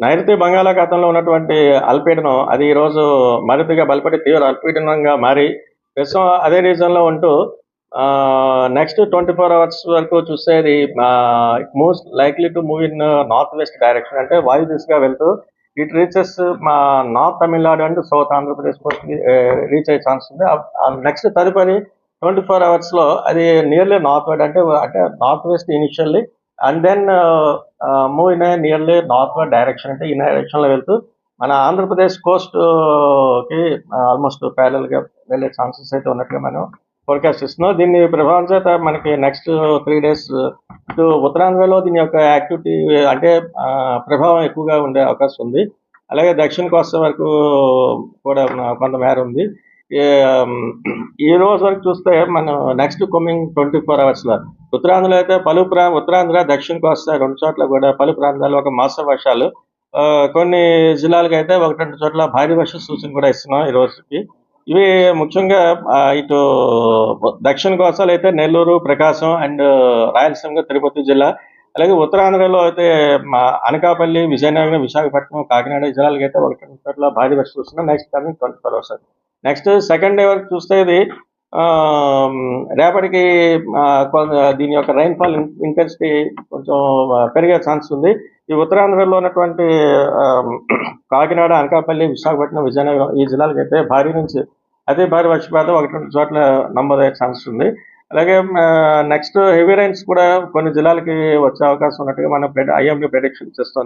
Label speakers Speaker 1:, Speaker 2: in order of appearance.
Speaker 1: నైరుతి బంగాళాఖాతంలో ఉన్నటువంటి అల్పీడనం అది ఈ రోజు మరింతగా బలపడి తీవ్ర అల్పీడనంగా మారి ప్రస్తుతం అదే రీజన్లో ఉంటూ నెక్స్ట్ ట్వంటీ ఫోర్ అవర్స్ వరకు చూసేది most likely to move in north west direction అంటే వాయు దిశగా వెళ్తూ ఇట్ రీచెస్ మా north Tamil Nadu and south Andhra Pradesh reach అయ్యే ఛాన్స్ ఉంది. నెక్స్ట్ తదుపరి ట్వంటీ ఫోర్ అవర్స్లో అది నియర్లీ నార్త్ వైడ్ అంటే అంటే north west initially and then move in nearly north direction అంటే ఈ డైరెక్షన్లో వెళ్తూ మన ఆంధ్రప్రదేశ్ కోస్ట్ uh, కి uh, ఆల్మోస్ట్ ప్యారల్గా వెళ్ళే ఛాన్సెస్ అయితే ఉన్నట్టుగా మనం ఫోర్కాస్ట్ ఇస్తున్నాం దీన్ని ప్రభావం చేత మనకి నెక్స్ట్ త్రీ డేస్ ఇటు ఉత్తరాంధ్రలో దీని యొక్క యాక్టివిటీ అంటే ప్రభావం ఎక్కువగా ఉండే అవకాశం ఉంది. అలాగే దక్షిణ కోస్తా వరకు కూడా మన- కొంతమేర ఉంది. Um, ఈ రోజు వరకు చూస్తే మనం నెక్స్ట్ కమింగ్ ట్వంటీ ఫోర్ అవర్స్లో ఉత్తరాంధ్రలో అయితే పలు ప్రా ఉత్తరాంధ్ర దక్షిణ కోస్తా రెండు చోట్ల కూడా పలు ప్రాంతాల్లో ఒక మాస వర్షాలు. ఆ, కొన్ని జిల్లాలకు అయితే ఒకటి రెండు చోట్ల భారీ వర్ష సూచన కూడా ఇస్తున్నాం ఈ రోజుకి. ఇవి ముఖ్యంగా ఇటు దక్షిణ కోస్తాలు అయితే నెల్లూరు ప్రకాశం అండ్ రాయలసీమ తిరుపతి జిల్లా. అలాగే ఉత్తరాంధ్రలో అయితే అనకాపల్లి విజయనగరం విశాఖపట్నం కాకినాడ జిల్లాలకు అయితే ఒకటి రెండు చోట్ల భారీ వర్ష సూచన. Next coming twenty four hours next second day వరకు చూస్తే ఇది రేపటికి ఆ, దీని యొక్క రైన్ఫాల్ ఇంటెన్సిటీ కొంచెం పెరిగే ఛాన్స్ ఉంది. ఈ ఉత్తరాంధ్రలో ఉన్నటువంటి ఆ, కాకినాడ అనకాపల్లి విశాఖపట్నం విజయనగరం ఈ జిల్లాలకు అయితే భారీ నుంచి అతి భారీ వర్షపాతం ఒకటి రెండు చోట్ల నమోదయ్యే ఛాన్స్ ఉంది. అలాగే నెక్స్ట్ హెవీ రైన్స్ కూడా కొన్ని జిల్లాలకి వచ్చే అవకాశం ఉన్నట్టుగా మనం ఐఎండీ ప్రెడిక్షన్ చేస్తాం.